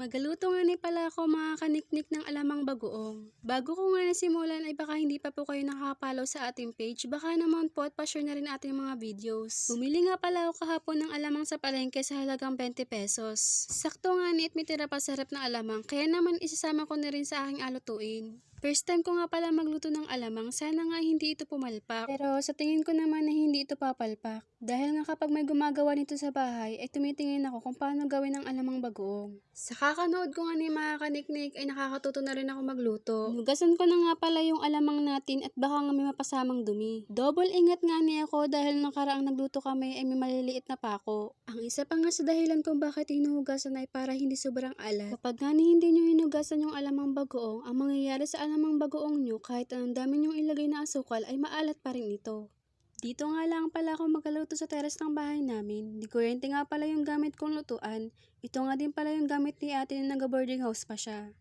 Magaluto nga ni pala ako mga kaniknik ng alamang bagoong. Bago ko nga nasimulan ay baka hindi pa po kayo nakakapalaw sa ating page, baka naman po at pa-share na rin ating mga videos. Bumili nga pala ako kahapon ng alamang sa palengke sa halagang 20 pesos. Sakto nga ni at may tira pa sarap na alamang, kaya naman isasama ko na rin sa aking alutuin. First time ko nga pala magluto ng alamang, sana nga hindi ito pumalpak. Pero sa tingin ko naman na hindi ito papalpak. Dahil nga kapag may gumagawa nito sa bahay, ay tumitingin ako kung paano gawin ang alamang bagoong. Sa kakanood ko nga ni mga kaniknik ay nakakatuto na rin ako magluto. Nugasan ko na nga pala yung alamang natin at baka nga may mapasamang dumi. Double ingat nga ni ako dahil nakaraang nagluto kami ay may maliliit na pako. Ang isa pa nga sa dahilan kung bakit hinuhugasan ay para hindi sobrang alat. Kapag nga ni hindi nyo hinugasan yung alamang bagoong, ang mangyayari sa alamang bagoong nyo kahit anong dami nyong ilagay na asukal ay maalat pa rin ito. Dito nga lang pala ako magaluto sa teres ng bahay namin. Di kuryente nga pala yung gamit kong lutuan. Ito nga din pala yung gamit ni ate na nag-boarding house pa siya.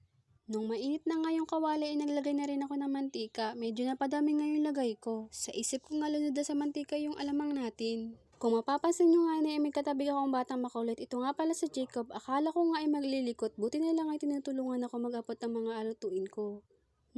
Nung mainit na nga yung kawali ay naglagay na rin ako ng mantika. Medyo napadami nga yung lagay ko. Sa isip ko nga lunod sa mantika yung alamang natin. Kung mapapansin nyo nga na may katabi akong batang makulit, ito nga pala sa Jacob, akala ko nga ay maglilikot, buti na lang ay tinutulungan ako mag-apot ng mga alutuin ko.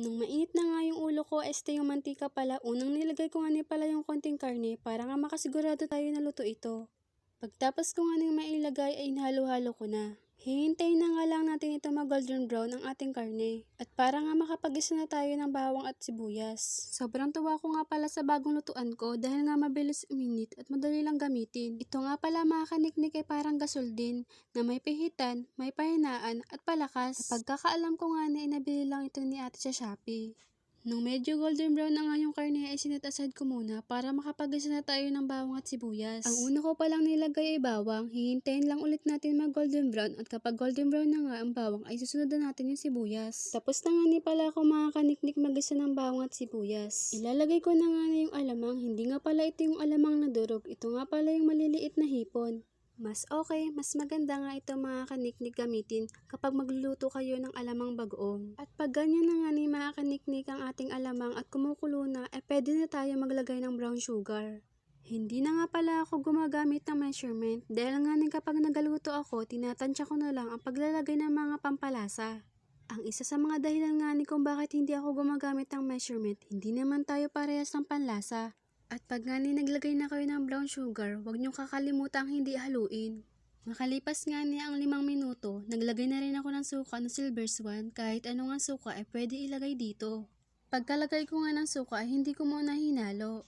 Nung mainit na nga yung ulo ko, este yung mantika pala, unang nilagay ko nga ni pala yung konting karne para nga makasigurado tayo na luto ito. Pagtapos ko nga nang mailagay ay nahalo-halo ko na. Hihintayin na nga lang natin ito mag golden brown ang ating karne. At para nga makapag-isa na tayo ng bawang at sibuyas. Sobrang tuwa ko nga pala sa bagong lutuan ko dahil nga mabilis uminit at madali lang gamitin. Ito nga pala mga kaniknik ay parang gasol din na may pihitan, may pahinaan at palakas. Pagkakaalam ko nga na inabili lang ito ni ate sa Shopee. Nung medyo golden brown na nga yung karne ay sinet aside ko muna para makapagisa na tayo ng bawang at sibuyas. Ang una ko palang nilagay ay bawang, hihintayin lang ulit natin mag golden brown at kapag golden brown na nga ang bawang ay susunod na natin yung sibuyas. Tapos na nga ni pala ako mga kaniknik magisa ng bawang at sibuyas. Ilalagay ko na nga na yung alamang, hindi nga pala ito yung alamang na durog, ito nga pala yung maliliit na hipon. Mas okay, mas maganda nga ito mga kaniknik gamitin kapag magluluto kayo ng alamang bagoong. At pag ganyan na nga ni mga kaniknik ang ating alamang at kumukulo na, eh pwede na tayo maglagay ng brown sugar. Hindi na nga pala ako gumagamit ng measurement dahil nga kapag nagaluto ako, tinatansya ko na lang ang paglalagay ng mga pampalasa. Ang isa sa mga dahilan nga ni kung bakit hindi ako gumagamit ng measurement, hindi naman tayo parehas ng panlasa. At pag nga naglagay na kayo ng brown sugar, huwag niyong kakalimutan hindi haluin. Makalipas nga niya ang limang minuto, naglagay na rin ako ng suka na silver swan, kahit anong ang suka ay pwede ilagay dito. Pagkalagay ko nga ng suka ay hindi ko muna hinalo.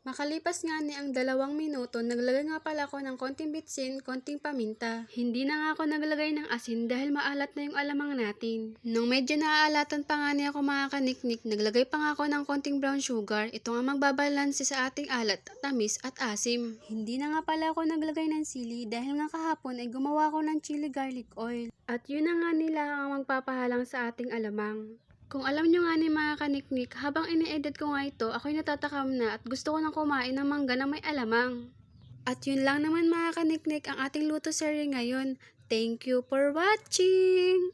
Makalipas nga ni ang dalawang minuto, naglagay nga pala ako ng konting bitsin, konting paminta. Hindi na nga ako naglagay ng asin dahil maalat na yung alamang natin. Nung medyo naaalatan pa nga ni ako mga kaniknik, naglagay pa nga ako ng konting brown sugar. Ito nga magbabalanse sa ating alat, tamis at asim. Hindi na nga pala ako naglagay ng sili dahil nga kahapon ay gumawa ako ng chili garlic oil. At yun na nga nila ang magpapahalang sa ating alamang. Kung alam nyo nga ni mga kaniknik, habang ini-edit ko nga ito, ako'y natatakam na at gusto ko nang kumain ng mangga na may alamang. At yun lang naman mga kaniknik ang ating luto series ngayon. Thank you for watching!